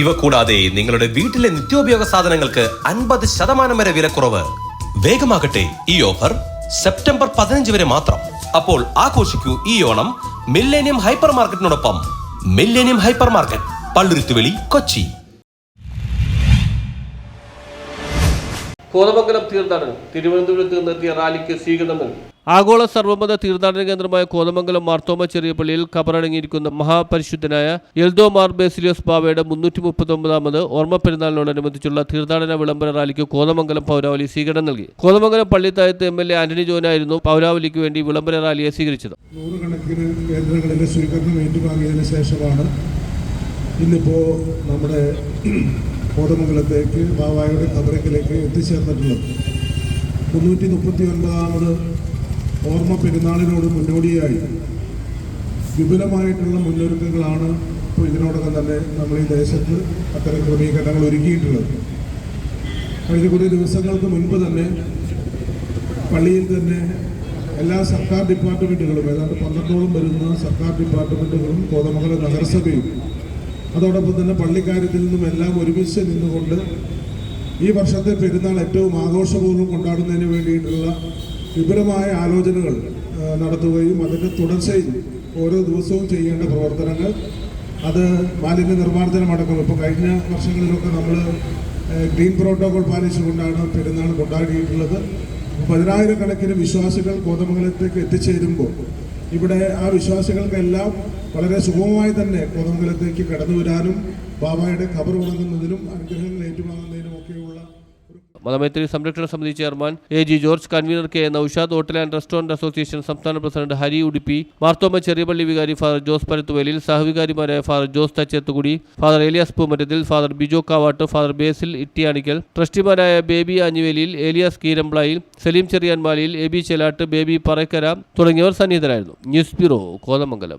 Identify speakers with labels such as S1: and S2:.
S1: ഇവ കൂടാതെ നിങ്ങളുടെ വീട്ടിലെ നിത്യോപയോഗ സാധനങ്ങൾക്ക് അൻപത് ശതമാനം വരെ വിലക്കുറവ്. വേഗമാകട്ടെ ഈ ഓഫർ സെപ്റ്റംബർ പതിനഞ്ച് വരെ മാത്രം. അപ്പോൾ ആഘോഷിക്കൂ ഈ Onam millennium hyper മാർക്കറ്റിനോടൊപ്പം millennium hyper market Palluruthuveli Kochi.
S2: Kothamangalam തീർത്ഥാടനം തിരുവനന്തപുരത്ത് നിന്നെത്തിയ റാലിക്ക് സ്വീകരണം നൽകി. ആഗോള സർവമത തീർത്ഥാടന കേന്ദ്രമായ കോതമംഗലം മാർത്തോമ ചെറിയ പള്ളിയിൽ കബറടങ്ങിയിരിക്കുന്ന മഹാപരിശുദ്ധനായ എൽദോ മാർ ബേസിലിയോസ് ബാവയുടെ മുന്നൂറ്റി മുപ്പത്തൊമ്പതാമത് ഓർമ്മ പെരുന്നാളിനോടനുബന്ധിച്ചുള്ള തീർത്ഥാടന വിളംബര റാലിക്ക് കോതമംഗലം പൗരാവലി സ്വീകരണം നൽകി. കോതമംഗലം പള്ളിത്തായത്ത് എം എൽ എ ആന്റണി ജോനായിരുന്നു പൗരാവലിക്ക് വേണ്ടി വിളംബര റാലിയെ സ്വീകരിച്ചത്.
S3: നൂറുകണക്കിന് ഇന്നിപ്പോൾ നമ്മുടെ കോതമംഗലത്തേക്ക് ബാവായുടെ കബറക്കിലേക്ക് എത്തിച്ചേർന്നിട്ടുള്ളത്. മുന്നൂറ്റി മുപ്പത്തി ഒൻപതാമത് ഓർമ്മ പെരുന്നാളിനോട് മുന്നോടിയായി വിപുലമായിട്ടുള്ള മുന്നൊരുക്കങ്ങളാണ് ഇപ്പോൾ ഇതിനോടൊപ്പം തന്നെ നമ്മൾ ഈ ദേശത്ത് അത്തരം ക്രമീകരണങ്ങൾ ഒരുക്കിയിട്ടുള്ളത്. കഴിഞ്ഞ കുറേ ദിവസങ്ങൾക്ക് മുൻപ് തന്നെ പള്ളിയിൽ തന്നെ എല്ലാ സർക്കാർ ഡിപ്പാർട്ട്മെന്റുകളും ഏതാണ്ട് പന്ത്രണ്ടോളം വരുന്ന സർക്കാർ ഡിപ്പാർട്ട്മെന്റുകളും കോതമംഗലം നഗരസഭയും അതോടൊപ്പം തന്നെ പള്ളിക്കാര്യത്തിൽ നിന്നും എല്ലാം ഒരുമിച്ച് നിന്നുകൊണ്ട് ഈ വർഷത്തെ പെരുന്നാൾ ഏറ്റവും ആഘോഷപൂർവം കൊണ്ടാടുന്നതിന് വേണ്ടിയിട്ടുള്ള വിപുലമായ ആലോചനകൾ നടത്തുകയും അതിന്റെ തുടർച്ചയിൽ ഓരോ ദിവസവും ചെയ്യേണ്ട പ്രവർത്തനങ്ങൾ. അത് മാലിന്യ നിർമ്മാർജനം അടക്കം. ഇപ്പോൾ കഴിഞ്ഞ വർഷങ്ങളിലൊക്കെ നമ്മൾ ഗ്രീൻ പ്രോട്ടോകോൾ പാലിച്ചുകൊണ്ടാണ് പെരുന്നാൾ കൊണ്ടാടിയിട്ടുള്ളത്. പതിനായിരക്കണക്കിന് വിശ്വാസികൾ കോതമംഗലത്തേക്ക് എത്തിച്ചേരുമ്പോൾ ഇവിടെ ആ വിശ്വാസികൾക്കെല്ലാം വളരെ സുഗമമായി തന്നെ കോതമംഗലത്തേക്ക് കടന്നു വരാനും ബാബായുടെ കബർ ഉണങ്ങുന്നതിനും അനുഗ്രഹങ്ങൾ ഏറ്റുവാങ്ങുന്നതിനും ഒക്കെയുള്ള
S2: മതമൈത്രി സംരക്ഷണ സമിതി chairman A G George convenor K Noushad hotel and restaurant association സംസ്ഥാന പ്രസിഡന്റ് ഹരി ഉടുപ്പി മാർത്തോമ ചെറിയപള്ളി വികാരി father Jose Parathuvelil സഹവികാരിമാരായ father Jose Thachethukudy father Elias Poomattathil father Bijo Kavattu father Basil Ittiyanickal ട്രസ്റ്റിമാരായ Baby Anjuveliyil Elias Keeramplayil Saleem Cheriyanmaliyil A B Chelattu Baby Parakkara തുടങ്ങിയവർ സന്നിഹിതരായിരുന്നു. News bureau Kothamangalam.